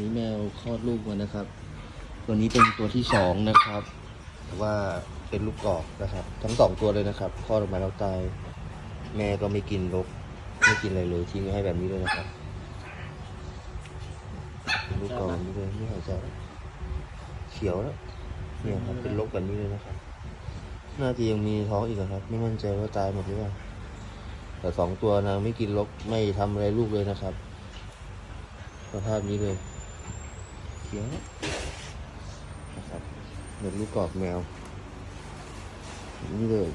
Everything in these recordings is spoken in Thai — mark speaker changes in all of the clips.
Speaker 1: นี้แมวคลอดลูกมานะครับ ตัวนี้เป็นตัวที่สองนะครับแต่ว่าเป็นลูกกอกนะครับ ทั้งสองตัวเลยนะครับคลอดออกมาแล้วตาย แม่ก็ไม่กินรกไม่กินอะไรเลยทิ้งไว้ให้แบบนี้เลยนะครับเป็นลูกกอกแบบนี้เลยไม่หายใจเขียวแล้วเนี่ยครับเป็นรกแบบนี้เลยนะครับ น่าจะยังมีท้องอีกครับ ไม่มั่นใจว่าตายหมดหรือเปล่าแต่สองตัวนางไม่กินรกไม่ทำอะไรลูกเลยนะครับสภาพนี้เลย เขียวนะครับเหมือนลูกกอกแมว นี่เลย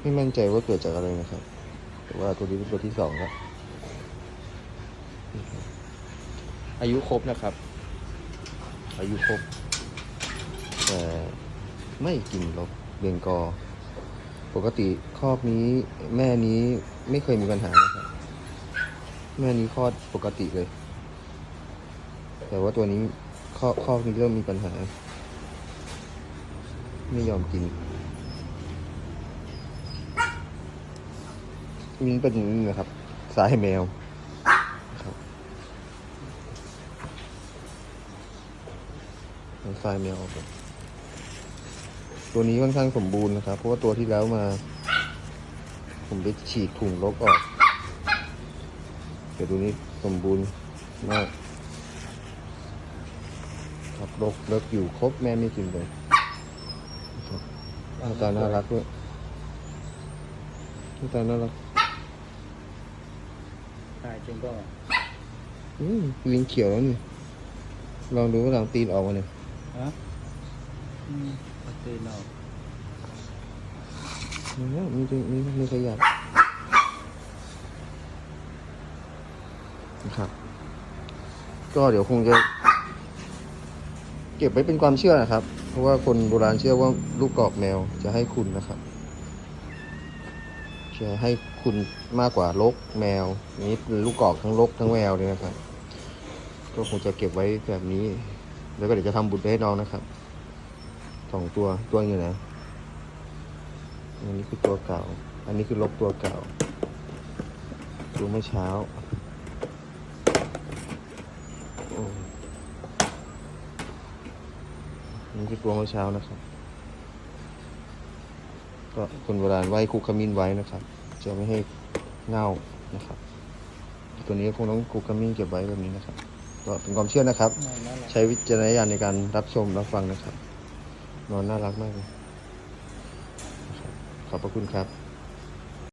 Speaker 1: ไม่มั่นใจว่าเกิดจากอะไรนะครับ แต่ว่าตัวนี้เป็นตัวที่สองแล้วนี่ครับอายุครบนะครับ อายุครบแต่ไม่กินรกเบงกอ ปกติครอบนี้แม่นี้ไม่เคยมีปัญหานะ แม่นี้คลอดปกติเลย แต่ว่าตัวนี้ครอบครอบนี้เริ่มมีปัญหา ไม่ยอมกินนี่เป็นอย่างนี้นะครับ สายแมวครับสายแมวออกก่อนตัวนี้ค่อนข้างสมบูรณ์นะครับ เพราะว่าตัวที่แล้วมา ผมไปฉีดถุงลกออก แต่ตัวนี้สมบูรณ์มากครับลกเลิกอยู่ครบแม่ไม่กินเลยนะครับหน้าตาน่ารักด้วยหน้าตาน่ารัก
Speaker 2: ตายจริงก็
Speaker 1: อืมลิงเขียวแล้วนี่ ลองดูว่าหลังตีนออกมาเนี่ย
Speaker 2: ฮะอืมเอาตีนออก
Speaker 1: มันไม่มีมีมีขยับ นะครับ ก็เดี๋ยวคงจะ เก็บไว้เป็นความเชื่อนะครับ เพราะว่าคนโบราณเชื่อว่าลูกกรอกแมวจะให้คุณนะครับจะให้คุณมากกว่าลกแมวนี้เป็นลูกกรอกทั้งลกทั้งแมวเลยนะครับ ก็คงจะเก็บไว้แบบนี้ แล้วก็เดี๋ยวจะทำบุญไปให้น้องนะครับสองตัวตัวอยู่ไหนอันนี้คือตัวเก่า อันนี้คือลกตัวเก่าตัวเมื่อเช้าโอ้อั นี่คือตัวเมื่อเช้านะครับ ก็คนโบราณไว้คุกขมิ้นไว้นะครับ จะไม่ให้เน่านะครับ ตัวนี้คงต้องคุกขมิ้นเก็บไว้แบบนี้นะครับ ก็เป็นความเชื่อนะครับ ใช้วิจารณญาณในการรับชมรับฟังนะครับ นอนน่ารักมากเลยขอบพระคุณครับ